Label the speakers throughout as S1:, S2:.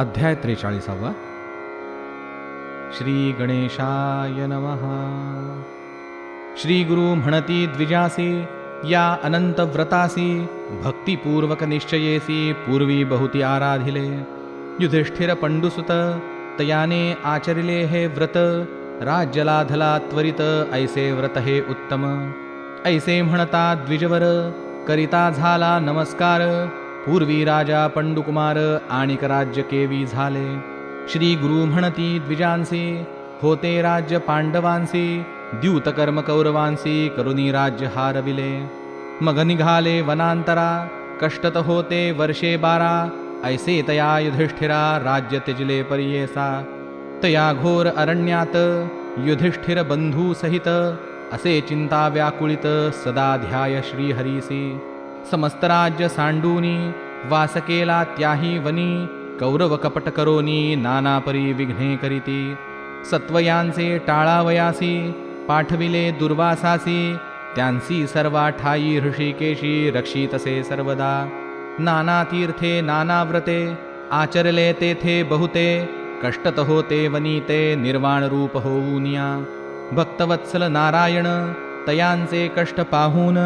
S1: अध्याय त्रेचाळीसावा. श्री गणेशाय नमः. श्री गुरु म्हणती द्विजासी या अनंत व्रतासी भक्तिपूर्वक निश्चयेसी पूर्वी बहुती आराधिले. युधिष्ठिर पंडुसुत तयाने आचरिले हे व्रत राज्यलाधला त्वरित ऐसे व्रत हे उत्तम. ऐसे म्हणता द्विजवर करिता झाला नमस्कार पूर्वी राजा पंडुकुमार आणिक राज्य केवी झाले. श्री गुरु म्हणती द्विजांसी होते राज्य पांडवांसी द्यूतकर्म कौरवांसी करुणी राज्य हारविले. मग निघाले वनांतरा कष्टत होते वर्षे बारा ऐसे तया युधिष्ठिरा राज्य त्यजले परियेसा. तया घोर अरण्यात युधिष्ठिर बंधू सहित असे चिंता व्याकुळित सदा ध्याय श्रीहरीसी. समस्त राज्य सांडूनी वास केला त्याही वनी कौरव कपट करोनी नानापरी विघ्ने करीती. सत्वयांचे टाळावयासी पाठविले दुर्वासासी त्यांसी सर्वा ठाई ऋषिकेशी रक्षितसे सर्वदा. नाना तीर्थे नाना व्रते आचरले तेथे बहुते कष्टत होते वनीते निर्वाण रूप होऊनिया. भक्तवत्सल नारायण तयांचे कष्ट पाहून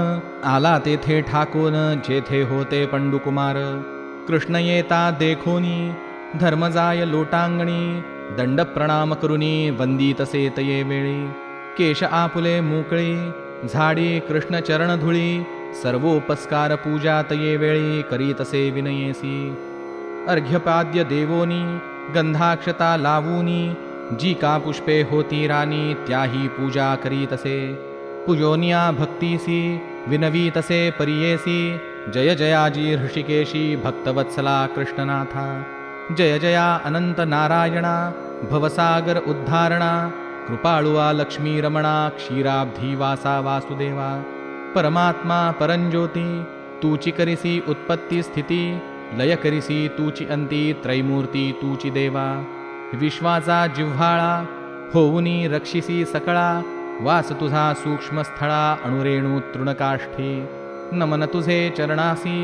S1: आला तेथे ठाकून जेथे होते पंडुकुमार. कृष्ण येता देखोनी धर्मजाय लोटांगणी दंड प्रणाम करुनी वंदितसे तये वेळी. केश आपुले मोकळी झाडी कृष्ण चरण धुळी सर्वोपस्कार पूजा तये वेळी करीतसे विनयेसी. अर्घ्यपाद्य देवोनी गंधाक्षता लावूनी जी का पुष्पे होती राणी त्याही पूजा करीतसे पुजोनिया भक्तीसी विनवीतसे परियेसी। जय जयाजी ऋषिकेशी भक्तवत्सला कृष्णनाथा। जय जया अनंत नारायणा भवसागर उद्धारणा। कृपाळुवा लक्ष्मीरमणा क्षीराब्धी वासा वासुदेवा। परमात्मा परंज्योती तूची करिसी उत्पत्ती स्थिती। लय करिसी तूची अंती त्रैमूर्ती तूची देवा। विश्वाचा जिव्हाळा होऊनी रक्षिसी सकळा। वास तुझा सूक्ष्म स्थळा अणुरेणू तृणकाष्ठी नमन तुझे चरणासी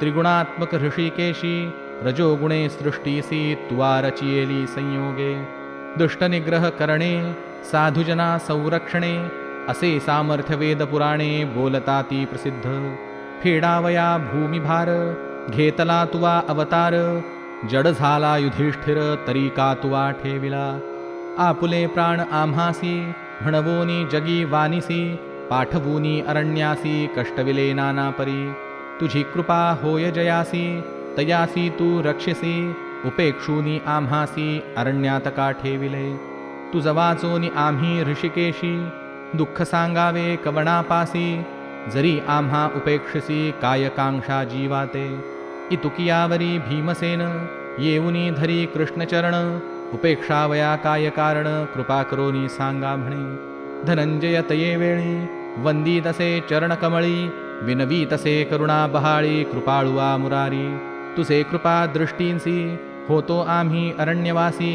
S1: त्रिगुणात्मक ऋषिकेशी रजोगुणे सृष्टीसी तुवा रचियेली संयोगे दुष्टनिग्रह करणे साधुजना संरक्षणे असे सामर्थ्य वेद पुराणे बोलता ती प्रसिद्ध। फेडावया भूमिभार घेतला तुवा अवतार जड झाला युधिष्ठिर तरी का तुवा ठेविला। आपुले प्राण आम्हासी म्हणवोनी जगी वानिसी पाठवूनी अरण्यासी कष्टविले नाना परी तुझी कृपा होय जयासी तयासी तू रक्षसी उपेक्षूनी आम्हासी अरण्यात का ठेविले। तुझ वाचोनी आम्ही ऋषिकेशी दुःख सांगावे कवणापासी जरी आम्हा उपेक्षसी कायकांक्षा जीवाते। इतुकियावरी भीमसेन येऊनी धरी कृष्णचरण उपेक्षावया काय कारण कृपा करोनी सांगा म्हणे धनंजय तये वेळी वंदितसे चरणकमळी विनवीतसे करुणा बहाळी कृपाळुवा मुरारी तुसे कृपा दृष्टींसी होतो आम्ही अरण्यवासी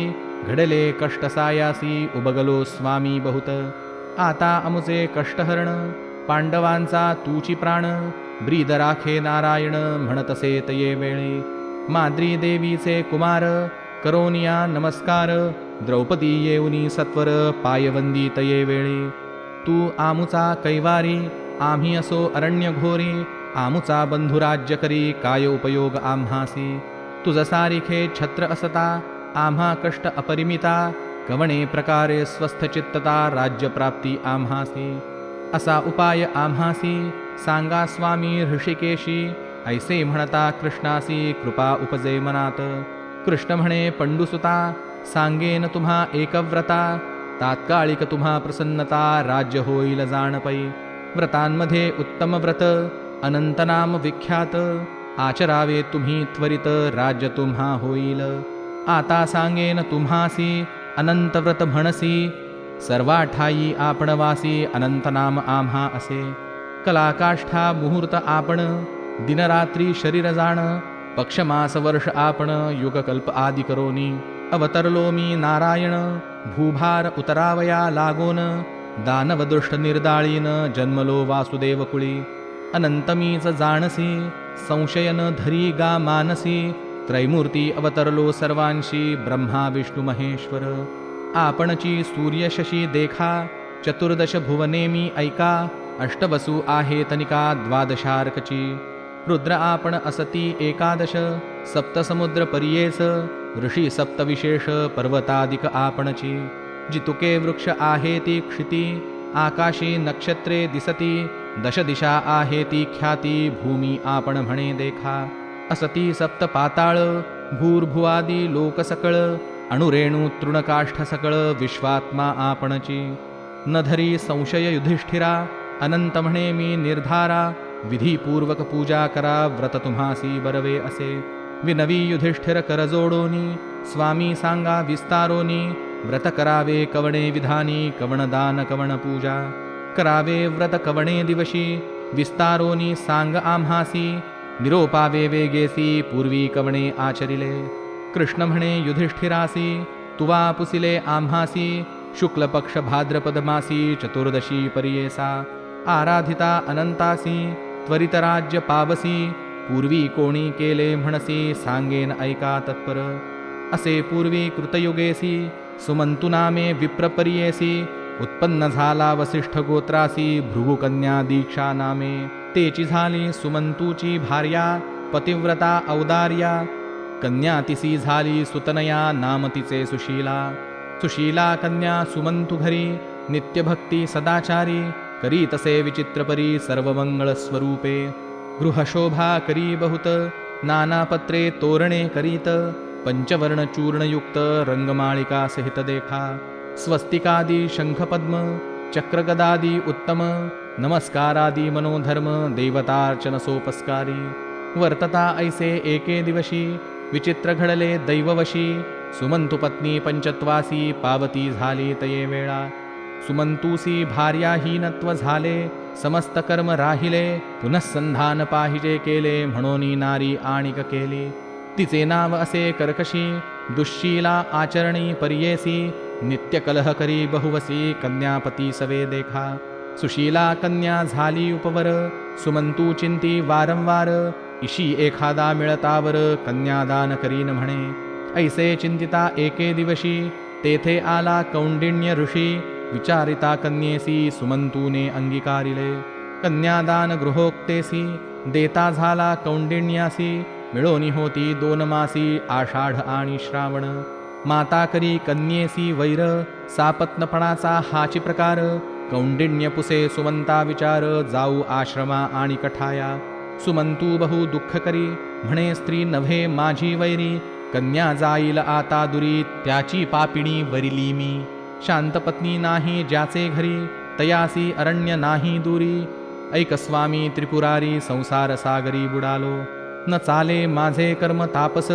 S1: घडले कष्टसायासी उबगलो स्वामी बहुत आता अमुचे कष्टहरण पांडवांचा तूची प्राण ब्रीद राखे नारायण म्हणतसे तये वेळे माद्री देवीचे कुमार करोनिया नमस्कार। द्रौपदी येऊनी सत्वर पायवंदी तये वेळे। तू आमुचा कैवारी आम्ही असो अरण्य घोरी आमुचा बंधुराज्य करी काय उपयोग आम्हासी? तुझसारिखे छत्र असता आम्हा कष्ट अपरिमिता कवणे प्रकारे स्वस्थ चित्तता राज्यप्राप्ती आम्हासी। असा उपाय आम्हासी सांगा स्वामी ऋषिकेशी ऐसे म्हणता कृष्णासी कृपा उपजे मनात। कृष्ण म्हणे पंडुसुता सांगेन तुम्हा एकव्रता तात्काळिक तुम्हा प्रसन्नता राज्य होईल जाणपै। व्रतांमध्ये उत्तम व्रत अनंतनाम विख्यात आचरावे तुम्ही त्वरित राज्य तुम्हा होईल। आता सांगेन तुम्हासी अनंतव्रत म्हणसी सर्वाठाई आपणवासी अनंतनाम आम्हा असे। कलाकाष्ठा मुहूर्त आपण दिनरात्री शरीर जाण पक्षमासवर्ष आपण युगकल्प आदि करोनी अवतरलो मी नारायण भूभार उतरावया लागोन। दानवदुष्ट निर्दाळीन जन्मलो वासुदेव कुळी अनंतमीच जाणसी संशयन धरी गा मानसी। त्रैमूर्ती अवतरलो सर्वांशी ब्रह्मा विष्णू महेश्वर। आपणची सूर्यशशी देखा चतुर्दश भुवने मी ऐका। अष्टवसू आहे तनिका द्वादशार्कची। रुद्र आपण असती एकादश सप्तसमुद्र परियेस ऋषी सप्तविशेष पर्वतादिक आपणची. जितुके वृक्ष आहे ती क्षिती आकाशी नक्षत्रे दिसती दश दिशा आहे ती ख्याती भूमी आपण म्हणे देखा. असती सप्त पाताळ भूर्भुवादी लोकसकळ अणुरेणू तृणकाष्ठ सकळ विश्वात्मा आपणची. न धरी संशय युधिष्ठिरा अनंत म्हणे मी निर्धारा विधीपूर्वक पूजा करा व्रत तुम्हासी बरवे असे। विनवी युधिष्ठिर करजोडोनी स्वामी सांगा विस्तारोनी व्रत करावे कवणे विधानी कवणदान कवण पूजा करावे व्रत कवणे दिवशी विस्तारोनी सांग आम्हासी निरोपावे वेगेसी पूर्वी कवणे आचरिले। कृष्ण म्हणे युधिष्ठिरासी तुवा पुसिले आम्हासी शुक्ल पक्ष भाद्रपद मासी चतुर्दशी परियेसा। आराधिता अनंतासी त्वरित राज्य पावसी पूर्वी कोणी केले म्हणसी सांगेन ऐका तत्पर। असे पूर्वी कृतयुगेसी सुमंतु नामे विप्रपरियेसी उत्पन्न झाला वसिष्ठ गोत्रासी भृगुकन्या दीक्षा नामे। तेची झाली सुमंतूची भार्या पतिव्रता औदार्या। कन्या तिसी झाली सुतनया नाम तिचे सुशीला। सुशीला कन्या सुमंतु घरी नित्यभक्ती सदाचारी। करी तसे विचित्रपरी सर्वमंगळ स्वरूपे गृहशोभा करी बहुत नानापत्रे तोरणे करीत पंचवर्णचूर्णयुक्त रंगमाळिका सहित देखा। स्वस्तिकादी शंखपद्म चक्रगदादी उत्तम नमस्कारादी मनोधर्म देवतार्चन सोपस्कारी वर्तता ऐसे एके दिवशी विचित्र घडले दैववशी सुमंतु पत्नी पंचत्वासी पावती झाली तये वेळा। सुमंतूसी भार्याहीनत्व झाले समस्त कर्म राहिले पुनःसंधान पाहिजे केले म्हणून नारी आणिक केली. तिचे नाव असे कर्कशी दुश्शीला आचरणी पर्येसी नित्यकलह करी बहुवसी कन्यापती सवे देखा. सुशीला कन्या झाली उपवर सुमंतू चिंती वारंवार इशी एखादा मिळतावर कन्यादान करीन म्हणे. ऐसे चिंतिता एके दिवशी तेथे आला कौंडिण्य ऋषी विचारिता कन्येसी सुमंतूने अंगीकारिले कन्यादान गृहोक्तेसी देता झाला कौंडिण्यासी मिळोनी होती दोन मासी आषाढ आणि श्रावण। माता करी कन्येसी वैर सापत्नपणाचा हाची प्रकार कौंडिण्य पुसे सुमंता विचार जाऊ आश्रमा आणि कठाया। सुमंतू बहु दुःख करी म्हणे स्त्री नव्हे माझी वैरी कन्या जाईल आता दुरी त्याची पापिणी वरिली मी शांतपत्नी नाही ज्याचे घरी तयासी अरण्य नाही दुरी। ऐक स्वामी त्रिपुरारी संसार सागरी बुडालो। न चाले माझे कर्म तापस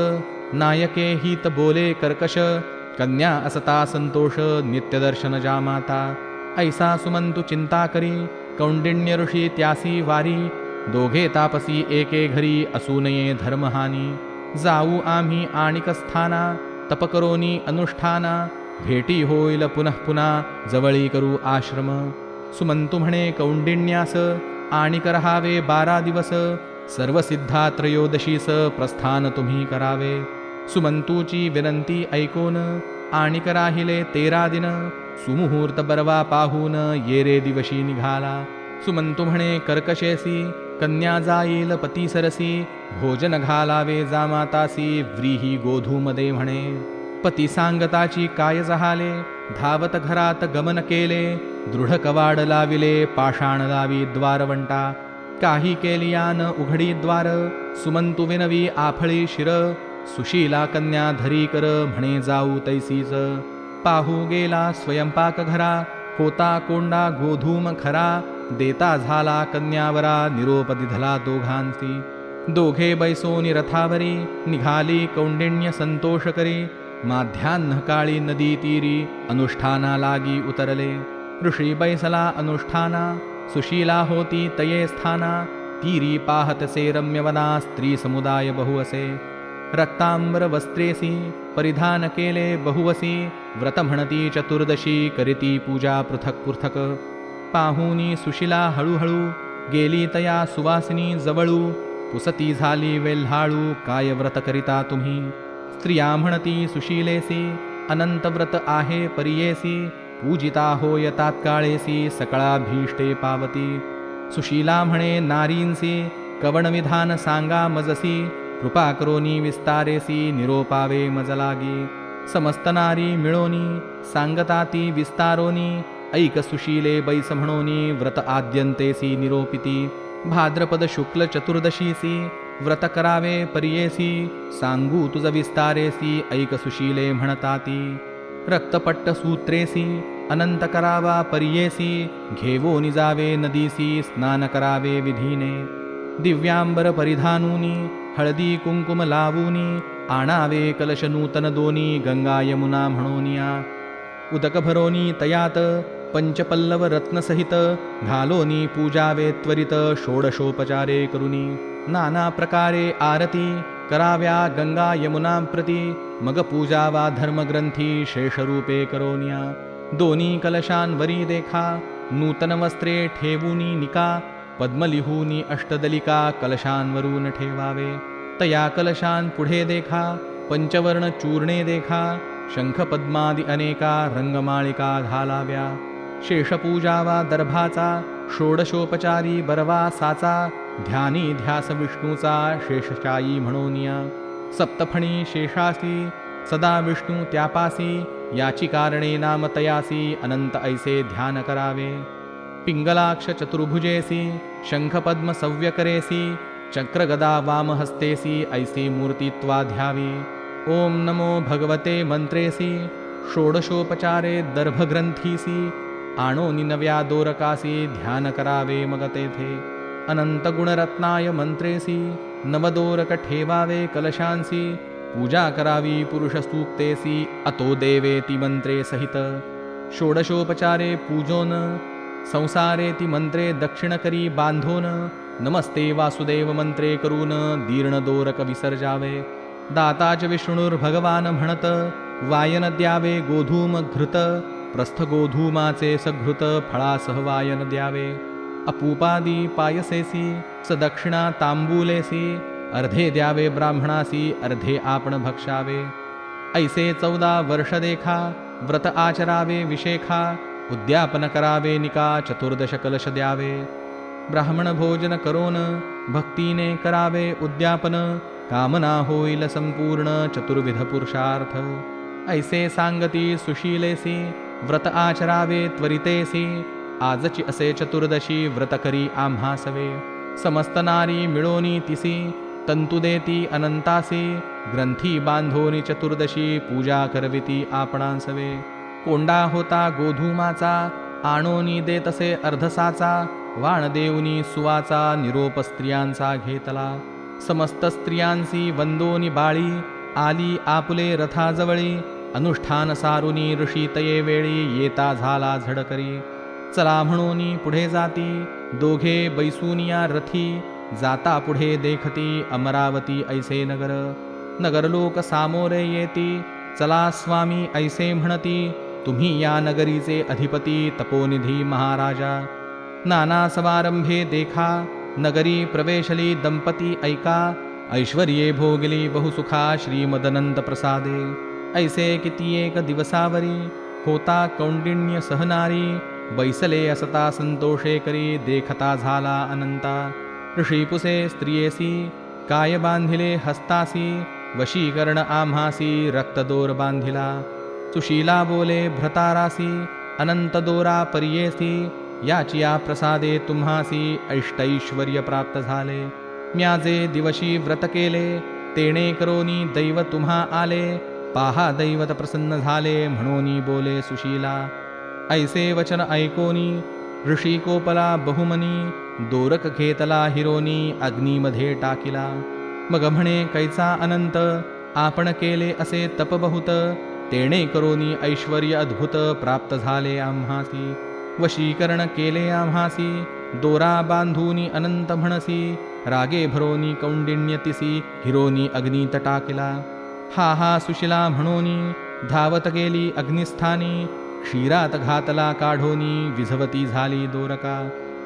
S1: नायके हित बोले कर्कश। कन्या असता संतोष नित्यदर्शन जामाता ऐसा सुमंतु चिंता करी कौंडिण्य ऋषी त्यासी वारी। दोघे तापसी एके घरी असूनये धर्महानी। जाऊ आम्ही आणिक स्थाना तप करोनी अनुष्ठाना। भेटी होईल पुनः पुन्हा जवळी करू आश्रम. सुमंतु म्हणे कौंडिण्यास आणि करहावे बारा दिवस. सर्व सिद्धा त्रयोदशीस प्रस्थान तुम्ही करावे. सुमंतूची विनंती ऐकून आणि राहिले तेरा दिन. सुमुहूर्त बरवा पाहून येरे दिवशी निघाला. सुमंतु म्हणे कर्कशेसी कन्या जाईल पती सरसी भोजन घालावे जामातासी व्रीही गोधूमध्ये म्हणे. पती सांगताची काय जहाले? धावत घरात गमन केले दृढ कवाड लाविले पाषाण लावी द्वारवंटा. काही केलियान उघडी द्वार सुमंतु विनवी आफळी शिर. सुशीला कन्या धरी कर म्हणे जाऊ तैसीच. पाहू गेला स्वयंपाक घरा होता कोंडा गोधूम खरा. देता झाला कन्यावरा निरोप दिधला दोघांसी. दोघे बैसोनी रथावरी निघाली कौंडिण्य संतोष करी. माध्यान्ह काळी नदी तीरी अनुष्ठाना लागी उतरले. ऋषी बैसला अनुष्ठाना सुशीला होती तये स्थाना तीरी पाहतसे रम्यवना स्त्री समुदाय बहुवसे. रक्तांबर वस्त्रेसी परिधान केले बहुवसी व्रत म्हणती चतुर्दशी करीती पूजा पृथक पृथक. पाहुनी सुशिला हळूहळू गेली तया सुवासिनी जवळू पुसती झाली वेल्हाळू काय व्रत करिता तुम्ही? स्त्रिया म्हणती सुशीलेसी अनंतव्रत आहे परियेसी पूजिता होय तात्काळेसी सकळा भीष्टे पावती। सुशीला म्हणे नारींसी कवणविधान सांगा मजसी कृपा करोनी विस्तारेसी निरोपावे मजलागी। समस्त नारी मिळोनी सांगताती विस्तारोनी ऐक सुशीले बैस म्हणोनी व्रत आद्यंतेसी निरोपिती। भाद्रपद शुक्ल चतुर्दशीसी व्रत करावे परियेसी सांगू तुझ विस्तारेसी ऐक सुशीले म्हणताती. रक्तपट्ट सूत्रेसी अनंत करावा परियेसी घेवो निजावे नदीसी स्नान करावे विधीने. दिव्यांबर परिधानूनी हळदी कुंकुम लावूनी आणावे कलश नूतन दोनी गंगा यमुना म्हणोनिया. उदक भरोनी तयात पंचपल्लव रत्नसहित घालोनी पूजावे त्वरित षोडशोपचारे करुनी. नाना प्रकारे आरती कराव्या गंगा यमुना प्रती मग पूजावा धर्मग्रंथी शेषरूपे करोनिया। दोन्ही कलशांवरी देखा नूतन वस्त्रे ठेवूनी निका पद्मलिहूनी अष्टदलिका कलशांवरून ठेवावे। तया कलशान पुढे देखा पंचवर्ण चूर्णे देखा शंख अनेका रंगमाळिका घालाव्या। शेषपूजा वा दर्भाचा षोडशोपचारी बरवा साचा ध्यानी ध्यास विष्णूचा शेषशायी म्हणोनिया सप्तफणी शेषासी सदा विष्णू त्यापासी याची कारणे नाम तयासी अनंत ऐसे ध्यान करावे. पिंगलाक्ष चतुर्भुजेसी शंखपद्म सव्यकरेसी चक्रगदा वामहस्तेसी ऐसी मूर्तित्वा ध्यावी. ओम नमो भगवते मंत्रेसी षोडशोपचारे दर्भग्रंथीसी आणो निनव्या दोरकासी ध्यान करावे मग तेथे अनंत गुणरत्नाय मंत्रेसी नवदोरक ठेवावे कलशांसी पूजा करावी पुरुषसूक्तेसी अतो देवेती मंत्रे सहित। षोडशोपचारे पूजोन संसारे ती मंत्रे दक्षिणकरी बांधोन नमस्ते वासुदेव मंत्रे करून दीर्ण दोरक विसर्जावे दाताच विष्णुर्भगवान म्हणत वायन द्यावे गोधूम घृत प्रस्थ गोधूमाचे सघृत फळासह वायन द्यावे अपूपादी पायसेसी सदक्षिणा तांबूलेसी अर्धे द्यावे ब्राह्मणासी अर्धे आपण भक्षावे. ऐसे चौदा वर्ष देखा व्रत आचरावे विशेखा उद्यापन करावे निका चतुर्दश कलश द्यावे. ब्राह्मण भोजन करोन भक्तीने करावे उद्यापन कामना होईल संपूर्ण चतुर्विध पुरुषार्थ. ऐसे सांगती सुशीलेसी व्रत आचरावे त्वरितेसी आजची असे चतुर्दशी व्रत करी आम्हासवे. समस्त नारी मिळोनी तिसी तंतुदेती अनंतासी ग्रंथी बांधोनी चतुर्दशी पूजा करविती आपणांसवे. कोंडा होता गोधूमाचा आणोनी देतसे अर्धसाचा वाण देऊनी सुवाचा निरोप स्त्रियांचा घेतला. समस्त स्त्रियांसी वंदोनी बाळी आली आपुले रथाजवळी अनुष्ठान सारुनी ऋषी तये वेळी येता झाला झडकरी. चला म्हणून पुढे जाती दोघे बैसूनिया रथी जाता पुढे देखती अमरावती ऐसे नगर. नगरलोक सामोरे येती चला स्वामी ऐसे म्हणती तुम्ही या नगरीचे अधिपती तपोनिधी महाराजा. नाना समारंभे देखा नगरी प्रवेशली दंपती ऐका ऐश्वर्ये भोगली बहुसुखा श्रीमदनंद प्रसादे. ऐसे किती एक दिवसावरी होता कौंडिण्य सहनारी बैसले असता संतोषे करी देखता झाला अनंता। ऋषीपुसे स्त्रियेसी काय बांधिले हस्तासी वशीकरण आम्हासी रक्तदोर बांधिला। सुशीला बोले भ्रतारासी अनंत दोरा परियेसी याचिया प्रसादे तुम्हासी ऐष्टैश्वर्य प्राप्त झाले। म्याजे दिवशी व्रत केले तेणे करोनी दैव तुम्हा आले पाहा दैवत प्रसन्न झाले म्हणोनी बोले सुशीला। ऐसे वचन ऐकोनी ऋषिकोपला बहुमनी दोरक घेतला हिरोनी अग्नीमध्ये टाकिला। मग म्हणे कैचा अनंत आपण केले असे तप बहुत तेणे करोनी ऐश्वर्य अद्भुत प्राप्त झाले आम्हासी। वशीकरण केले आम्हासी दोरा बांधूनी अनंत म्हणसी रागे भरोनी कौंडिण्यतिसी हिरोनी अग्नीत टाकिला। हा हा सुशिला म्हणोनी धावत गेली अग्निस्थानी क्षीरात घातला काढोनी विझवती झाली दोरका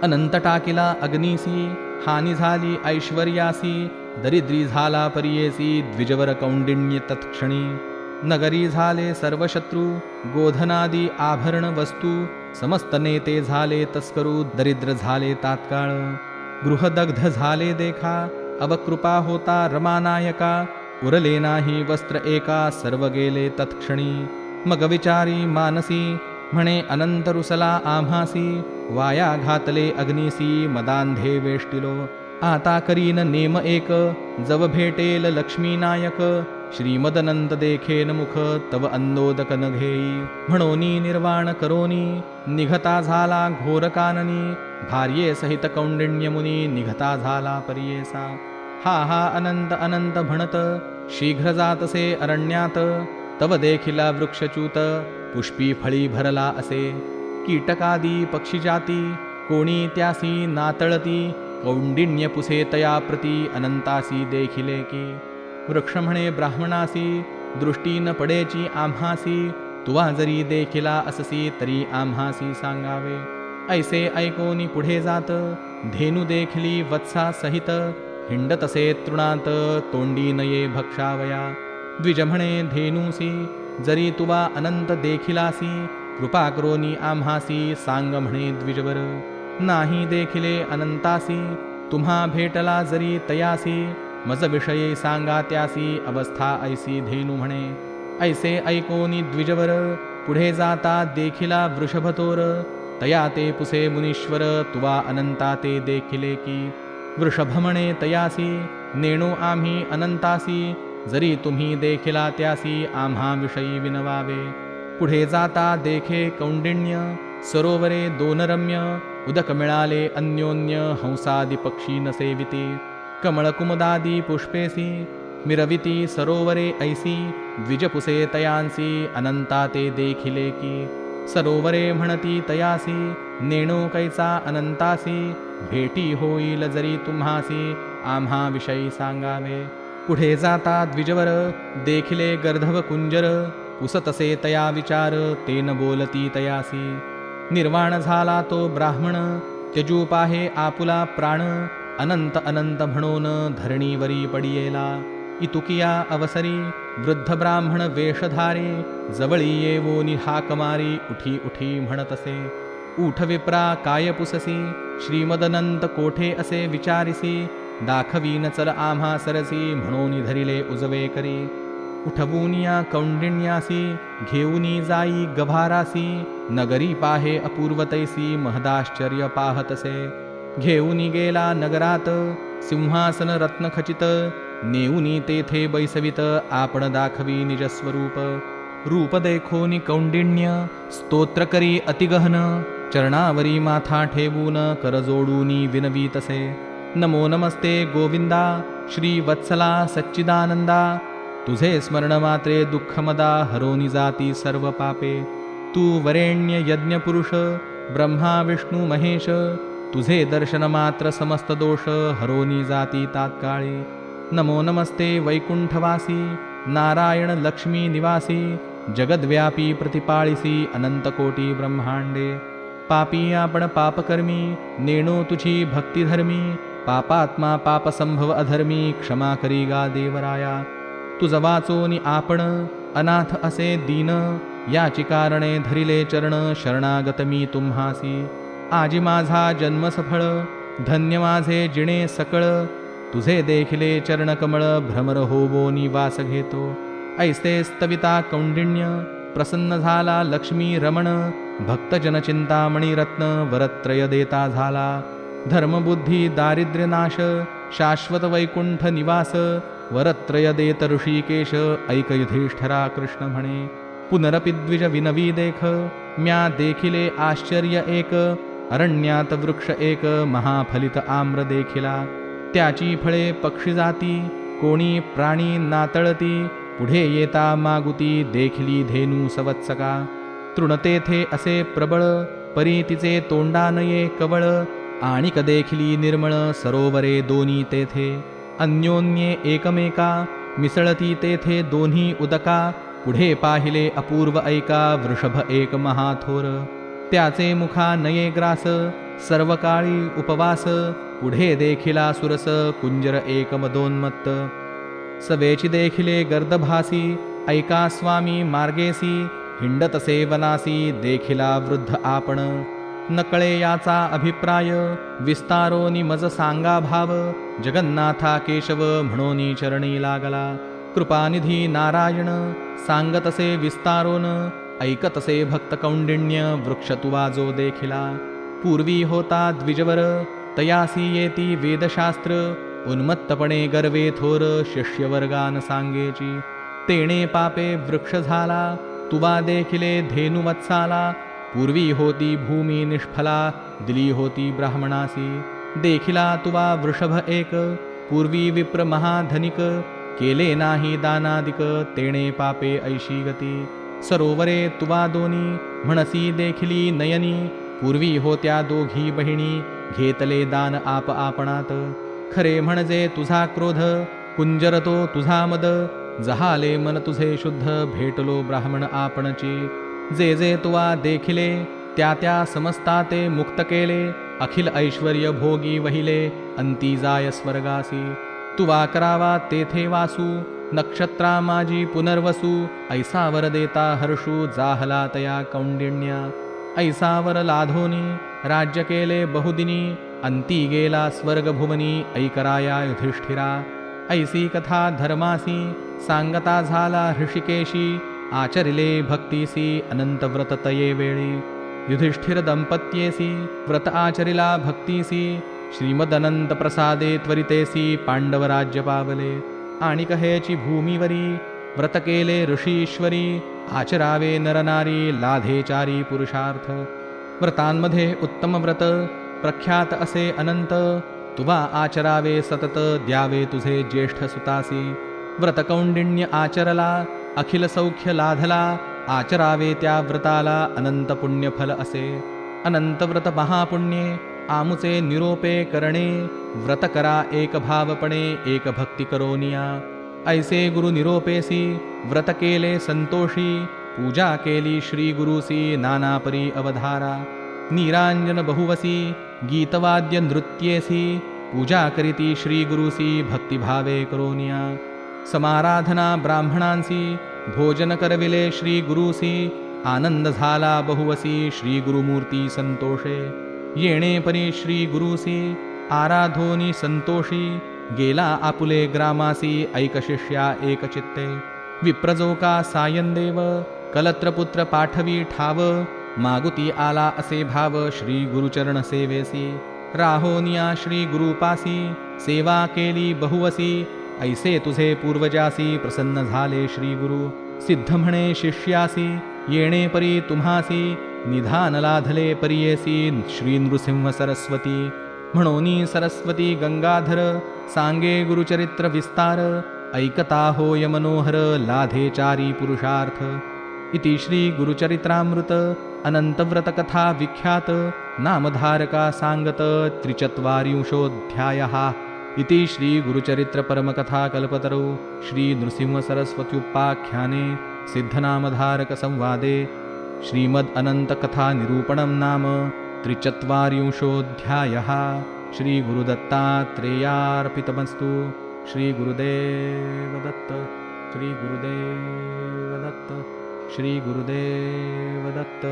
S1: अनंत टाकिला अग्निसी हानी झाली ऐश्वर्यासी दरिद्री झाला परियेसी द्विजवर कौंडिण्य तत्क्षणी नगरी झाले सर्व शत्रू गोधनादी आभरण वस्तू समस्त नेते झाले तस्करू दरिद्र झाले तात्काळ गृहदग्ध झाले देखा अवकृपा होता रमानायका उरले नाही वस्त्र एका सर्व गेले तत्क्षणी मग विचारी मानसी म्हणे अनंत रुसला आम्हासी वाया घातले अग्निसी मदांधे वेष्टिलो. आता करीन नेम एक जव भेटेल लक्ष्मीनायक श्रीमदनंत देखेन मुख तव अंदोदक न घेई. म्हणोनी निर्वाण करोनी निघता झाला घोर काननी भार्ये सहित कौंडिण्यमुनी निघता झाला परियेसा. हा हा अनंत अनंत म्हणत शीघ्र जातसे अरण्यात तव देखिला वृक्षच्यूत पुष्पी फळी भरला असे. कीटकादी पक्षीजाती कोणी त्यासी नातळती कौंडिण्य पुसे तया प्रती अनंतासी देखिले की. वृक्ष म्हणे ब्राह्मणासी दृष्टी न पडेची आम्हासी तुवा जरी देखिला अससी तरी आम्हासी सांगावे. ऐसे ऐकोनी पुढे जात धेनु देखली वत्सा सहित हिंडतसे तृणात तोंडी नये भक्षावया. द्विज म्हणे धेनूसी जरी तुवा अनंत देखिलासी कृपा करोनी आम्हासी सांग म्हणे द्विजवर। नाही देखिले अनंतासी तुम्हा भेटला जरी तयासी मज विषयी सांगा त्यासी अवस्था ऐसी धेनू म्हणे ऐसे ऐकोनी द्विजवर पुढे जाता देखिला वृषभतोर तया ते पुसे मुनीश्वर तुवा अनंता ते देखिले की। वृषभ म्हणे तयासी नेणो आम्ही अनंतासी जरी तुम्ही देखिला त्यासी आम्हा विषयी विनवावे। पुढे जाता देखे कौंडिण्य सरोवरे दोन रम्य उदक मिळाले अन्योन्य हंसादी पक्षी न सेविती। कमळकुमुदादी पुष्पेसी मिरविती सरोवरे ऐसी द्विजपुसे तयांसी अनंता ते देखिले की सरोवरे म्हणती तयासी नेणो कैचा अनंतासी भेटी होईल जरी तुम्हासी आम्हा विषयी सांगावे पुढे जाता द्विजवर? देखिले गर्धव कुंजर पुसतसे तया विचार तेन बोलती तयासी. निर्वाण झाला तो ब्राह्मण त्यजूपाहे आपुला प्राण अनंत अनंत म्हणून धरणीवरी पडियेला. इतुकिया अवसरी वृद्ध ब्राह्मण वेशधारी जवळी येवो निहाकमारी उठी उठी म्हणतसे. उठ विप्रा काय पुससी श्रीमदनंत कोठे असे विचारिसी? दाखवीन चल आम्हा सरसी म्हणून धरिले उजवे करी. उठवूनिया कौंडिण्यासी घेऊनी जाई गभारासी नगरी पाहे अपूर्वतैसी महदाश्चर्य पाहतसे. घेऊनी गेला नगरात सिंहासन रत्नखचित नेऊनी तेथे बैसवित आपण दाखवी निजस्वरूप रूप देखोनी कौंडिण्य स्तोत्र करी अतिगहन चरणावरी माथा ठेवून करजोडूनी विनवीतसे. नमो नमस्ते गोविंदा श्री वत्सला सच्चिदानंदा। तुझे स्मरण मात्रे दुःखमदा हरोनी जाती सर्व पापे। तू वरेण्य यज्ञपुरुष ब्रह्मा विष्णू महेश। तुझे दर्शन मात्र समस्त दोष हरोनी जाती तात्काळी। नमो नमस्ते वैकुंठवासी नारायण लक्ष्मी निवासी। जगद्व्यापी प्रतिपाळीसी अनंतकोटी ब्रह्मांडे। पापी आपण पापकर्मी नेणो तुझी भक्तिधर्मी। पापात्मा पापसंभव अधर्मी क्षमा करी गा देवराया. तुझ वाचोनी आपण अनाथ असे दीन याची कारणे धरिले चरण शरणागत मी तुम्हासी. आजी माझा जन्म सफळ धन्य माझे जिणे सकळ तुझे देखिले चरणकमळ भ्रमर होवो निवास घेतो. ऐसे स्तविता कौंडिण्य प्रसन्न झाला लक्ष्मी रमण भक्तजन चिंतामणी रत्न वरत्रय देता झाला. धर्मबुद्धी दारिद्र्यनाश शाश्वत वैकुंठ निवास वरत्रय देत ऋषिकेश ऐक युधिष्ठरा कृष्ण म्हणे। पुनरपिद्विज विनवी देख म्या देखिले आश्चर्य एक अरण्यात वृक्ष एक महाफलित आम्र देखिला। त्याची फळे पक्षी जाती कोणी प्राणी नातळती पुढे येता मागुती देखिली धेनू सवत्सका। तृणतेथे असे प्रबळ परी तिचे तोंडा नये कवळ आणिक देखिली निर्मळ सरोवरे दोन्ही तेथे अन्योन्ये एकमेका मिसळती तेथे दोन्ही उदका पुढे पाहिले अपूर्व ऐका वृषभ एक महाथोर. त्याचे मुखा नये ग्रास सर्वकाळी उपवास पुढे देखिला सुरस कुंजर एक मदोन्मत्त. सवेची देखिले गर्दभासी ऐका स्वामी मार्गेसी हिंडत सेवनासी देखिला वृद्ध आपण. नकळे याचा अभिप्राय विस्तारो मज सांगा भाव जगन्नाथा केशव म्हणोनी चरणी लागला. कृपानिधी नारायण सांगतसे विस्तारोन ऐकतसे भक्त कौंडिण्य वृक्ष तुवा जो देखिला. पूर्वी होता द्विजवर तयासी येती वेदशास्त्र उन्मत्तपणे गर्वे थोर शिष्यवर्गान सांगेची. तेणे पापे वृक्ष झाला तुवा देखिले धेनुवत्साला पूर्वी होती भूमी निष्फला दिली होती ब्राह्मणासी। देखिला तुवा वृषभ एक पूर्वी विप्र महाधनिक। केले नाही दानादिक तेणे पापे ऐशी गती। सरोवरे तुवा दोनी म्हणसी देखिली नयनी। पूर्वी होत्या दोघी बहिणी घेतले दान आप आपणात। खरे म्हणजे तुझा क्रोध कुंजरतो तुझा मद। जहाले मन तुझे शुद्ध भेटलो ब्राह्मण आपणची। जे जे तुवा देखिले त्या त्या समस्ता ते मुक्त केले अखिल ऐश्वर्य भोगी वहिले अंती जाय स्वर्गासी। तुवा करावा तेथे वासू नक्षत्रा माझी पुनर्वसू ऐसावर देता हर्षू जाहला तया कौंडिण्या। ऐसावर लाधोनी राज्य केले बहुदिनी अंती गेला स्वर्गभुवनी ऐकराया युधिष्ठिरा। ऐसी कथा धर्मासी सांगता झाला हृषिकेशी आचरिले भक्तीसी अनंत तये वेळी। युधिष्ठिर दंपत्येसी व्रत आचरिला भक्तीसी। श्रीमदनंत प्रसादे त्वरितेसी पांडवराज्य पावले आणि कहेची भूमीवरी व्रत केले ऋषीश्वरी आचरावे नरनारी लाधेचारी पुरुषार्थ। व्रतांमध्ये उत्तम व्रत प्रख्यात असे अनंत। तुवा आचरावे सतत द्यावे तुझे ज्येष्ठ सुतासी व्रतकौंडिण्य आचरला अखिल सौख्य लाधला आचरावे त्या व्रताला अनंत पुण्यफल असे। अनंत व्रत महापुण्ये आमुचे निरोपे करणे व्रत करा एक भावपणे एक भक्ती करोनिया ऐसे गुरु निरोपेसी व्रत केले संतोषी पूजा केली श्री गुरुसी नानापरी अवधारा। नीरांजन बहुवसी गीतवाद्य नृत्येसी पूजा करीती श्री गुरुसी भक्तिभावे करोनिया समाराधना ब्राह्मणांसी भोजन करविले श्री गुरुसी आनंद झाला बहुवसी श्री गुरुमूर्ती संतोषे। येणे परी श्री गुरुसी आराधोनी संतोषी गेला आपुले ग्रामासी ऐकशिष्या एकचित्ते। विप्रजोका सायंदेव कलत्रपुत्र पाठवी ठाव मागुती आला असे भाव श्री गुरुचरण सेवेसी। राहोनिया श्री गुरुपासी सेवा केली बहुवसी ऐसे तुझे पूर्वजासी प्रसन्न झाले श्री गुरु सिद्ध म्हणे शिष्यासी येणे परी तुम्हासी निधान लाधले परियेसी श्री नृसिंह सरस्वती गंगाधर सांगे गुरुचरित्र विस्तार ऐकता होय मनोहर लाधेचारी पुरुषार्थ। इति श्री गुरुचरित्रामृत अनंतव्रतकथा विख्यात नामधारका सांगत त्रिचत्वारिंशोऽध्यायः इति श्रीगुरुचरित्रपरमकथाकल्पतरौ श्रीनृसिंहसरस्वत्युपाख्याने सिद्धनामधारकसंवादे श्रीमदनन्तकथानिरूपणं नाम त्रिचत्वारिंशोऽध्यायः श्रीगुरुदत्तात्रेयार्पितमस्तु श्रीगुरुदेवदत्त श्रीगुरुदेवदत्त श्रीगुरुदेवदत्